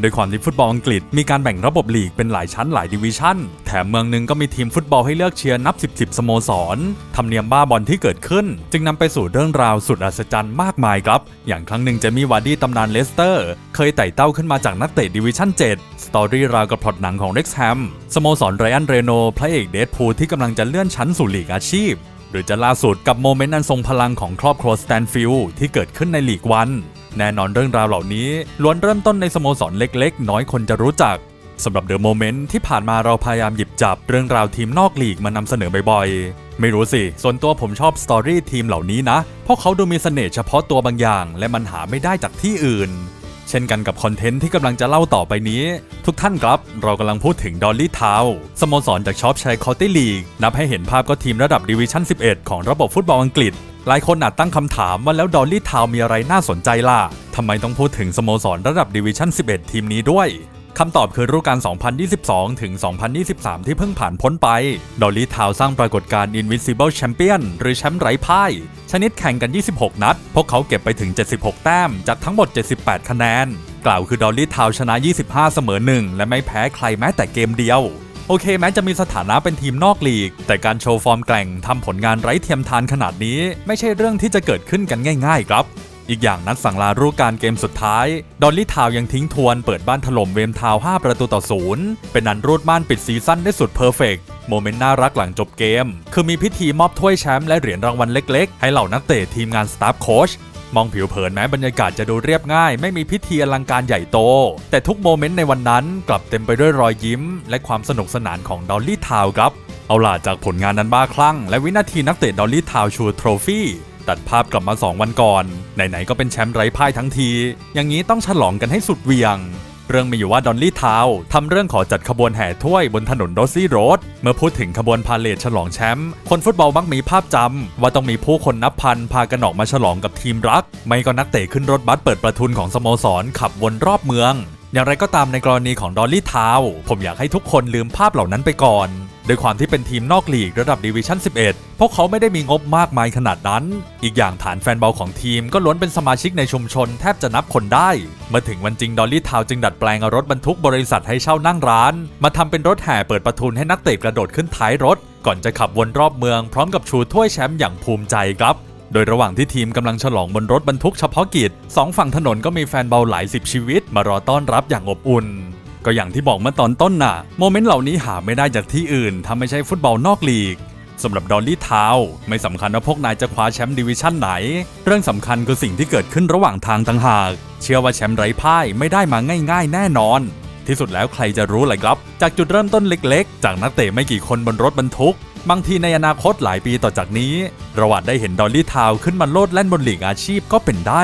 โดยความที่ฟุตบอลอังกฤษมีการแบ่งระบบลีกเป็นหลายชั้นหลายดิวิชั่น แถมเมืองหนึ่งก็มีทีมฟุตบอลให้เลือกเชียร์นับ 10บสสโมสรธรรมเนียมบ้าบอลที่เกิดขึ้น จึงนำไปสู่เรื่องราวสุดอัศจรรย์มากมายครับ อย่างครั้งหนึ่งเจะมีวาร์ดี้ตำนานเลสเตอร์ เคยไต่เต้าขึ้นมาจากนักเตะดิวิชั่น 7 สตอรี่ราวกับพล็อตหนังของเร็กซ์แฮมสโมสรไรอันเรโนพระเอกเดดพูลที่กำลังจะเลื่อนชั้นสู่ลีกอาชีพ หรือจะล่าสุดกับโมเมนต์อันทรงพลังของครอบครัวสแตนฟิลด์ที่เกิดขึ้นในลีกวัน แน่นอนเรื่องราวเหล่านี้ล้วนเริ่มต้นในสโมสรเล็กๆ น้อยคนจะรู้จักสำหรับเดอะโมเมนต์ที่ผ่านมาเราพยายามหยิบจับเรื่องราวทีมนอกลีกมานำเสนอบ่อยๆ ไม่รู้สิ ส่วนตัวผมชอบสตอรี่ทีมเหล่านี้นะ เพราะเขาดูมีเสน่ห์เฉพาะตัวบางอย่าง และมันหาไม่ได้จากที่อื่น เช่นกันกับคอนเทนต์ที่กำลังจะเล่าต่อไปนี้ ทุกท่านครับเรากำลังพูดถึงดอลลี่ทาวสโมสรจากชอปชัยคอตตี้ลีกนับให้เห็นภาพก็ทีมระดับดิวิชั่น 11 ของระบบฟุตบอลอังกฤษ หลายคนอาจตั้งคำถามว่าแล้วดอลลี่ทาวมีอะไรน่าสนใจล่ะทำไมต้องพูดถึงสโมสรระดับดิวิชั่น 11 ทีมนี้ด้วย คำตอบคือฤดูกาล 2022 ถึง 2023 ที่เพิ่งผ่านพ้นไป ดอลลี่ทาวสร้างปรากฏการณ์ Invincible Champion หรือแชมป์ไร้พ่าย ชนิดแข่งกัน 26 นัด พวกเขาเก็บไปถึง 76 แต้ม จากทั้งหมด 78 คะแนน กล่าวคือดอลลี่ทาวชนะ 25 เสมอ 1 และไม่แพ้ใครแม้แต่เกมเดียวโอเคแม้จะมีสถานะเป็นทีมนอกลีก แต่การโชว์ฟอร์มแกร่งทำผลงานไร้เทียมทานขนาดนี้ ไม่ใช่เรื่องที่จะเกิดขึ้นกันง่าย ๆ ครับ อีกอย่างนัดสั่งลาฤดูกาลเกมสุดท้าย ดอลลี่ทาวยังทิ้งทวนเปิดบ้านถล่มเวมทาว 5 ประตูต่อศูนย์เป็นนันรูดม่านปิดซีซั่นได้สุดเพอร์เฟกโมเมนต์น่ารักหลังจบเกม คือมีพิธีมอบถ้วยแชมป์และเหรียญรางวัลเล็กๆ ให้เหล่านักเตะทีมงานสตาฟโค้ชมองผิวเผินแม้บรรยากาศจะดูเรียบง่าย ไม่มีพิธีอลังการใหญ่โต แต่ทุกโมเมนต์ในวันนั้นกลับเต็มไปด้วยรอยยิ้ม และความสนุกสนานของดอลลี่ทาวครับ เอาล่ะจากผลงานนั้นบ้าคลั่ง และวินาทีนักเตะดอลลี่ทาวชูโทรฟี่ ตัดภาพกลับมา 2 วันก่อน ไหน ๆ ก็เป็นแชมป์ไร้พ่ายทั้งที อย่างนี้ต้องฉลองกันให้สุดเวียง เรื่องมีอยู่ว่าดอนลี่ทาวทำเรื่องขอจัดขบวนแห่ถ้วยบนถนนโรซี่โรด เมื่อพูดถึงขบวนพาเลทฉลองแชมป์ คนฟุตบอลมักมีภาพจำว่าต้องมีผู้คนนับพันพากันออกมาฉลองกับทีมรัก ไม่ก็นักเตะขึ้นรถบัสเปิดประทุนของสโมสรขับวนรอบเมือง อย่างไรก็ตามในกรณีของดอลลี่ทาวผมอยากให้ทุกคนลืมภาพเหล่านั้นไปก่อนโดยความที่เป็นทีมนอกลีกระดับดิวิชั่น 11 พวกเขาไม่ได้มีงบมากมายขนาดนั้น อีกอย่างฐานแฟนบอลของทีมก็ล้วนเป็นสมาชิกในชุมชนแทบจะนับคนได้ เมื่อถึงวันจริงดอลลี่ทาวจึงดัดแปลงรถบรรทุกบริษัทให้เช่านั่งร้าน มาทำเป็นรถแห่เปิดประทุนให้นักเตะกระโดดขึ้นท้ายรถ ก่อนจะขับวนรอบเมืองพร้อมกับชูถ้วยแชมป์อย่างภูมิใจครับ โดยระหว่างที่ทีมกำลังฉลองบนรถบรรทุกเฉพาะกิจสองฝั่งถนนก็มีแฟนบอลหลายสิบชีวิต มารอต้อนรับอย่างอบอุ่น ก็อย่างที่บอกเมื่อตอนต้นน่ะ โมเมนต์เหล่านี้หาไม่ได้จากที่อื่นถ้าไม่ใช่ฟุตบอลนอกลีกสำหรับดอลลี่ทาวไม่สำคัญว่าพวกนายจะคว้าแชมป์ดิวิชั่นไหน เรื่องสำคัญคือสิ่งที่เกิดขึ้นระหว่างทางต่างหาก เชื่อว่าแชมป์ไร้พ่ายไม่ได้มาง่าย ๆ แน่นอน ที่สุดแล้วใครจะรู้เลยครับ จากจุดเริ่มต้นเล็ก ๆ จากนักเตะไม่กี่คนบนรถบรรทุก บางทีในอนาคตหลายปีต่อจากนี้เราอาจได้เห็นดอลลี่ทาวขึ้นมาโลดแล่นบนหลีกอาชีพก็เป็นได้